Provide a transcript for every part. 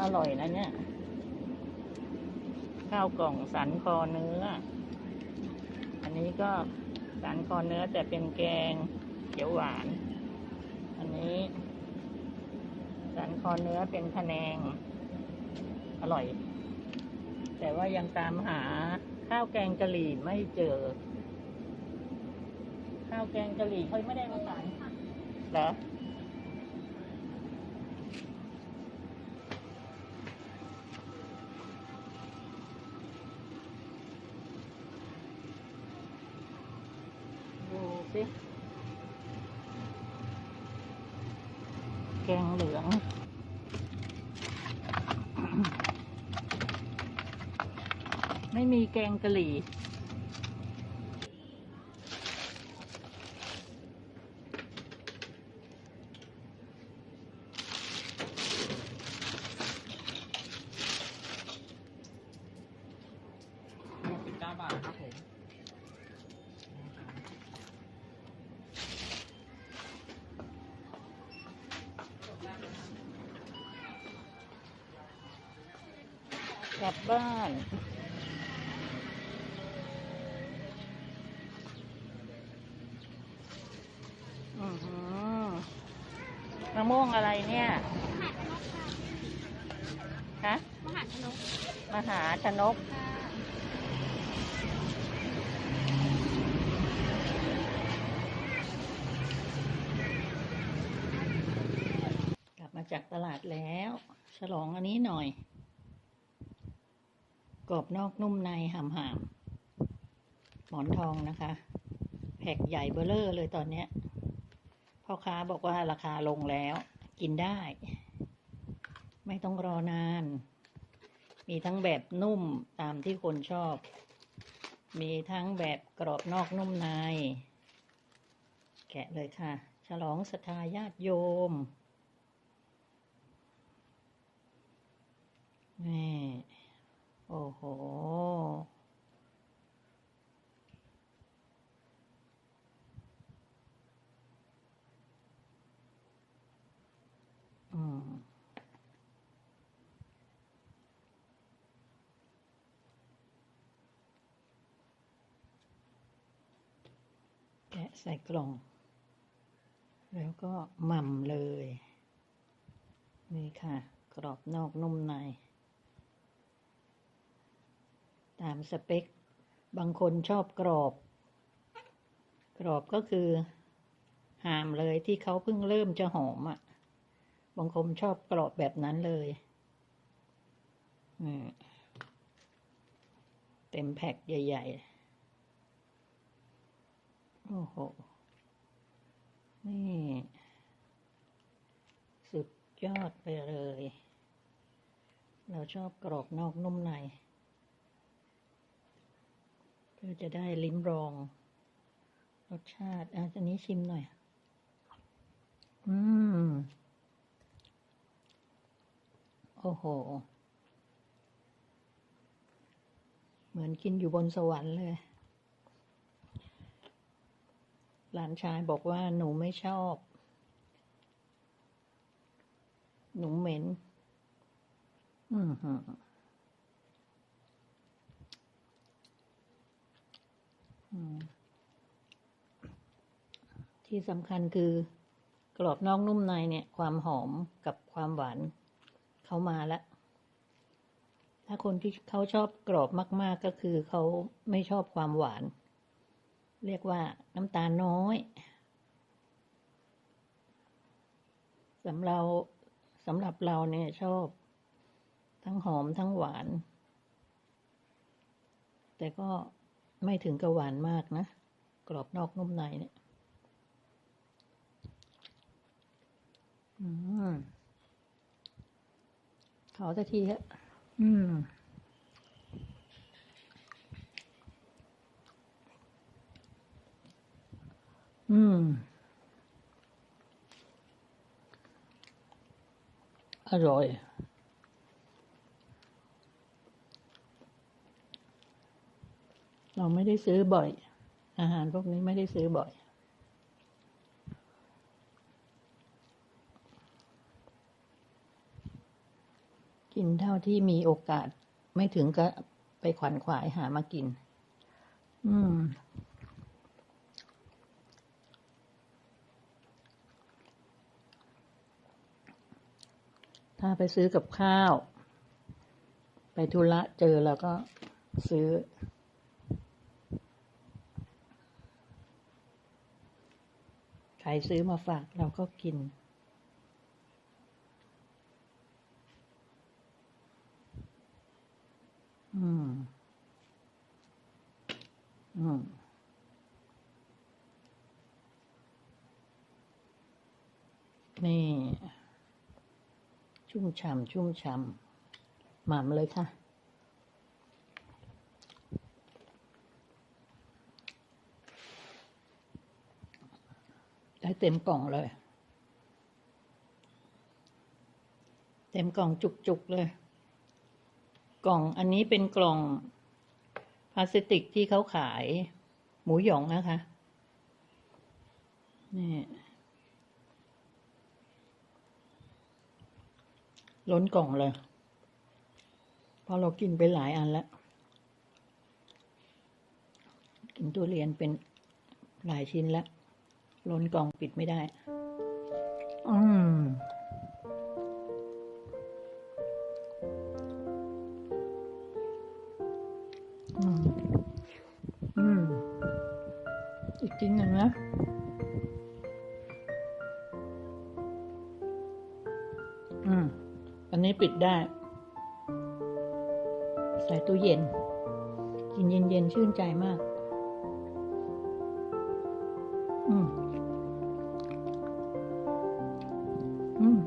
อันนี้ก็อร่อยนะเนี่ย ข้าวกล่องสันคอเนื้อ อันนี้ก็สันคอเนื้อแต่เป็นแกงเขียวหวาน อันนี้ สันคอเนื้อเป็นพะแนง อร่อย แต่ว่ายังตามหาข้าวแกงกะหรี่ไม่เจอ ข้าวแกงกะหรี่เขาไม่ได้มาขายเหรอ ดู สิ แกงเหลือง ไม่มีแกงกะหรี่ สิบเก้าบาทครับผม กลับบ้าน อือหือมะม่วงอะไรเนี่ย ฮะ มหาชนกมหาชนกค่ะกลับมาจากตลาดแล้ว ฉลองอันนี้หน่อย รอบนอกนุ่มในหำหามหมอนทองนะคะแพ็กใหญ่เบอเลอร์เลยตอนเนี้ยพ่อค้าบอกว่าราคาลงแล้ว กินได้ ไม่ต้องรอนาน มีทั้งแบบนุ่มตามที่คนชอบ มีทั้งแบบกรอบนอกนุ่มใน แกะเลยค่ะ ฉลองศรัทธาญาติโยม นี่โอ้โห อืม แกะ ใส่กล่อง แล้วก็หม่ำเลย นี่ค่ะ กรอบนอกนุ่มใน ตามสเปค บางคนชอบกรอบ กรอบก็คือหามเลยที่เขาเพิ่งเริ่มจะหอมอะ่ะ บางคนชอบกรอบแบบนั้นเลยอืมเต็มแพ็คใหญ่ ๆ โอ้โห นี่ สุดยอดไปเลย เราชอบกรอบนอกนุ่มในเพื่อจะได้ลิ้มรอง รสชาติอาจจะนี้ชิมหน่อย อืม โอ้โห เหมือนกินอยู่บนสวรรค์เลย หลานชายบอกว่าหนูไม่ชอบ หนูเหม็นอืมหืออืมที่สำคัญคือกรอบนอกนุ่มในเนี่ย ความหอมกับความหวานเขามาแล้ว ถ้าคนที่เขาชอบกรอบมาก ๆก็คือเขาไม่ชอบความหวาน เรียกว่าน้ำตาลน้อยสำเราสำหรับเราเนี่ยชอบ ทั้งหอมทั้งหวาน แต่ก็ไม่ถึงกับหวานมากนะ กรอบนอกนุ่มในเนี่ยอืมขอสักทีฮะอืม อืม อร่อยเราไม่ได้ซื้อบ่อย อาหารพวกนี้ไม่ได้ซื้อบ่อย กินเท่าที่มีโอกาสไม่ถึงก็ไปขวัญขวายหามากิน อืม ถ้าไปซื้อกับข้าว ไปธุระเจอแล้วก็ซื้อ ใครซื้อมาฝากเราก็กินอืม อืม นี่ ชุ่มฉ่ำชุ่มฉ่ำหม่ำเลยค่ะ ได้เต็มกล่องเลย เต็มกล่องจุกๆเลย กล่องอันนี้เป็นกล่องพลาสติกที่เขาขาย หมูหยองนะคะ นี่ ล้นกล่องเลย เพราะเรากินไปหลายอันแล้ว กินตัวเรียนเป็นหลายชิ้นแล้ว ล้นกล่องปิดไม่ได้ อืมอืมอืมอีกชิ้นหนึ่งนะอืม อันนี้ปิดได้ ใส่ตู้เย็น กินเย็นๆชื่นใจมาก อืม อืม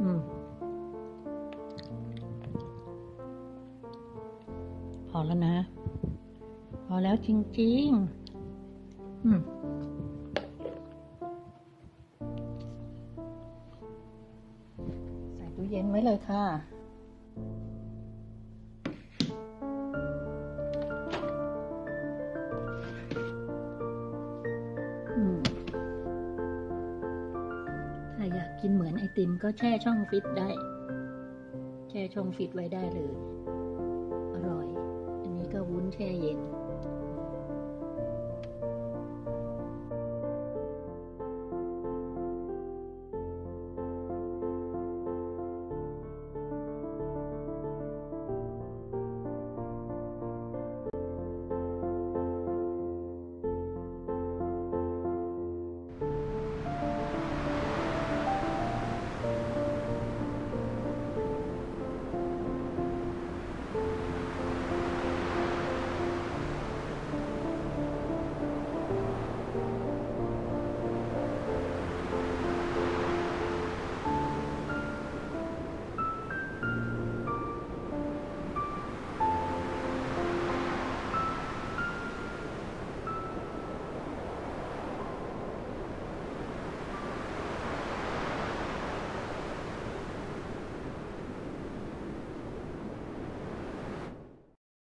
อืม พอแล้วนะ พอแล้วจริง ๆ อืม เย็นไว้เลยค่ะ ถ้าอยากกินเหมือนไอติมก็แช่ช่องฟิตได้ แช่ช่องฟิตไว้ได้เลย อร่อย อันนี้ก็วุ้นแช่เย็น